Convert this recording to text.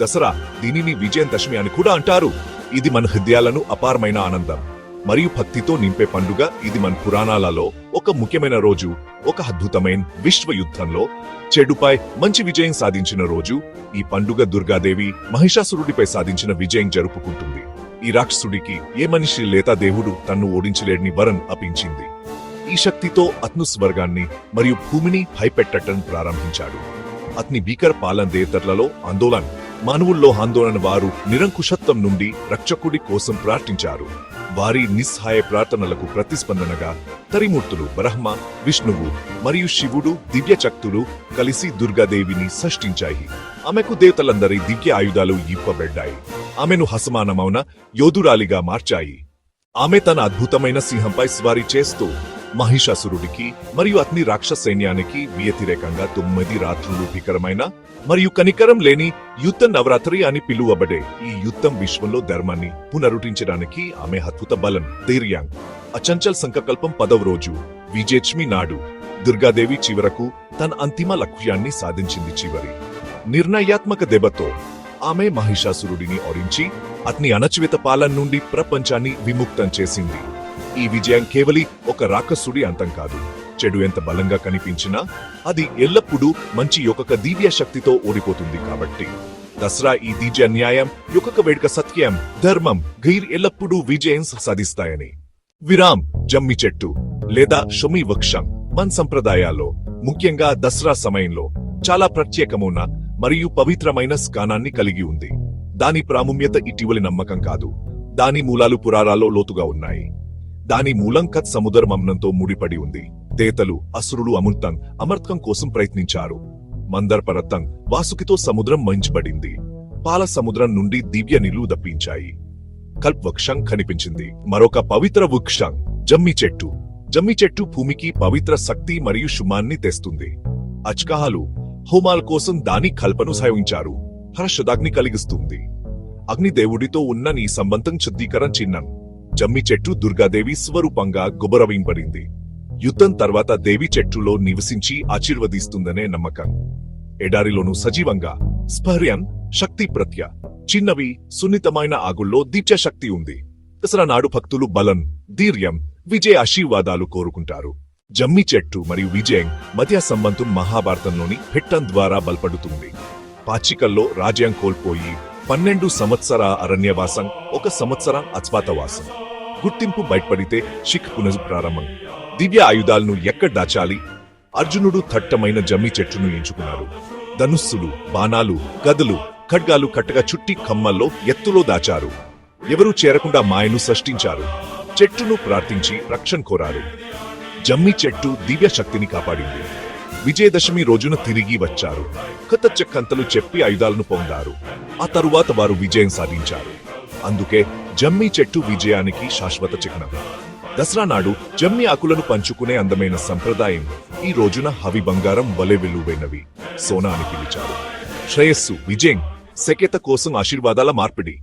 దసరా దీనిని విజయదశమి అని కూడా అంటారు. ఇది మన హృదయాలను అపారమైన ఆనందం. మరియు భక్తితో నింపే పండుగ ఇది మన పురాణాలలో ఒక ముఖ్యమైన రోజు ఒక అద్భుతమైన విశ్వ యుద్ధంలో చెడుపై మంచి విజయం సాధించిన రోజు. ఈ పండుగ దుర్గాదేవి మహిషాసురుడిపై సాధించిన విజయం జరుపుకుంటుంది. ఈ రాక్షసుడికి ఏ మనిషి లేదా దేవుడు తన్ను ఓడించలేడని వరం అపించింది ఈ శక్తితో అతను స్వర్గాన్ని మరియు భూమిని భయపెట్టడం ప్రారంభించాడు. అతని భీకర పాలన దేవతలలో ఆందోళన మానవుల్లో ఆందోళన వారు నిరంకుశత్వం నుండి రక్షకుడి కోసం ప్రార్థించారు. వారి నిస్సహాయ ప్రార్థనలకు ప్రతిస్పందనగా తరిమూర్తులు బ్రహ్మ విష్ణువు మరియు శివుడు దివ్య శక్తులు కలిసి దుర్గాదేవిని సృష్టించాయి. ఆమెకు దేవతలందరి దివ్య ఆయుధాలు ఇవ్వబడ్డాయి. ఆమెను హసమానమౌన యోధురాలిగా మార్చాయి. ఆమె తన అద్భుతమైన సింహంపై స్వారీ చేస్తూ మహిషాసురుడికి మరియు అగ్ని రాక్షస సైన్యానికి వ్యతిరేకంగా తొమ్మిది రాత్రులు భీకరమైన మరియు కనికరం లేని యుద్ధ నవరాత్రి అని పిలువబడే ఈ యుద్ధం విశ్వంలో ధర్మాన్ని పునరుటించడానికి ఆమె అద్భుత బలం ధైర్యాంగ్ అచంచల్ సంకల్పం పదవ రోజు విజయలక్ష్మి నాడు దుర్గాదేవి చివరకు తన అంతిమ లక్ష్యాన్ని సాధించింది చివరి. నిర్ణయాత్మక దెబ్బతో ఆమె మహిషాసురుడిని ఓరించి అతని అణచివేత పాలన నుండి ప్రపంచాన్ని విముక్తం చేసింది. ఈ విజయం కేవలి ఒక రాక్షసుడి అంతం కాదు. చెడు ఎంత బలంగా కనిపించినా అది ఎల్లప్పుడూ మంచి యొక్క దివ్య శక్తితో ఓడిపోతుంది కాబట్టి. దసరా ఈ దివ్య న్యాయం యొక్క వేడుక సత్యం ధర్మం గైర్ ఎల్లప్పుడూ విజయం సాధిస్తాయని. విరామ్ జమ్మి చెట్టు లేదా షమి వృక్షం మన సంప్రదాయాల్లో ముఖ్యంగా దసరా సమయంలో చాలా ప్రత్యేకమున్న మరియు పవిత్రమైన స్కానాన్ని కలిగి ఉంది. దాని ప్రాముఖ్యత ఇటీవలి నమ్మకం కాదు. దాని మూలాలు పురాణాల్లో లోతుగా ఉన్నాయి. దాని మూలం కత్ సముద్రం అమ్నంతో ముడిపడి ఉంది. దేతలు అసురులు అమృతం అమర్తకం కోసం ప్రయత్నించారు. మందర్ వాసుకితో సముద్రం మంచబడింది పాల సముద్రం నుండి దివ్య నీళ్ళు దప్పించాయి. కల్ప్ వృక్షం కనిపించింది. మరొక పవిత్ర వృక్షం జమ్మి చెట్టు. జమ్మి చెట్టు భూమికి పవిత్ర శక్తి మరియు శుమాన్ని తెస్తుంది. అచ్కాహాలు హోమాల కోసం దాని కల్పను సాయించారు హర్షదాగ్ని కలిగిస్తుంది. అగ్నిదేవుడితో ఉన్న నీ సంబంధం శుద్ధీకరణ చిహ్నం. జమ్మి చెట్టు దుర్గాదేవి స్వరూపంగా గుబరవింపడింది. యుద్ధం తర్వాత దేవి చెట్టులో నివసించి ఆశీర్వదిస్తుందనే నమ్మకం. ఎడారిలోను సజీవంగా స్పర్యం శక్తి ప్రత్య చిన్నవి సున్నితమైన ఆగుల్లో దిత్య శక్తి ఉంది. దసరా నాడు భక్తులు బలం ధీర్యం విజయ ఆశీర్వాదాలు కోరుకుంటారు. జమ్మి చెట్టు మరియు విజయం మధ్య సంబంధం మహాభారతంలోని హిట్టం ద్వారా బలపడుతుంది. పాచికల్లో రాజ్యం కోల్పోయి పన్నెండు సంవత్సర అరణ్యవాసం ఒక సంవత్సర అజ్వాతవాసం గుర్తింపు బయటపడితే షిక్ పునఃప్రారంభం. దివ్య ఆయుధాలను ఎక్కడ దాచాలి? అర్జునుడు దట్టమైన జమ్మి చెట్టును ఎంచుకున్నాడు ధనుస్సులు బాణాలు గదులు ఖడ్గాలు కట్టగా చుట్టి కమ్మల్లో ఎత్తులో దాచారు. ఎవరూ చేరకుండా మాయను సృష్టించారు. చెట్టును ప్రార్థించి రక్షణ కోరారు. జమ్మి చెట్టు దివ్య శక్తిని కాపాడింది. విజయదశమి రోజున తిరిగి వచ్చారు. కొత్త చెక్కంతలు చెప్పి ఆయుధాలను పొందారు. ఆ తరువాత వారు విజయం సాధించారు. అందుకే జమ్మి చెట్టు విజయానికి శాశ్వత చిహ్నం. దసరా నాడు జమ్మి ఆకులను పంచుకునే అందమైన సంప్రదాయం ఈ రోజున హవి బంగారం వలె విలువైనవి సోనా అని పిలిచారు. శ్రేయస్సు విజయం సెకెత కోసం ఆశీర్వాదాల మార్పిడి.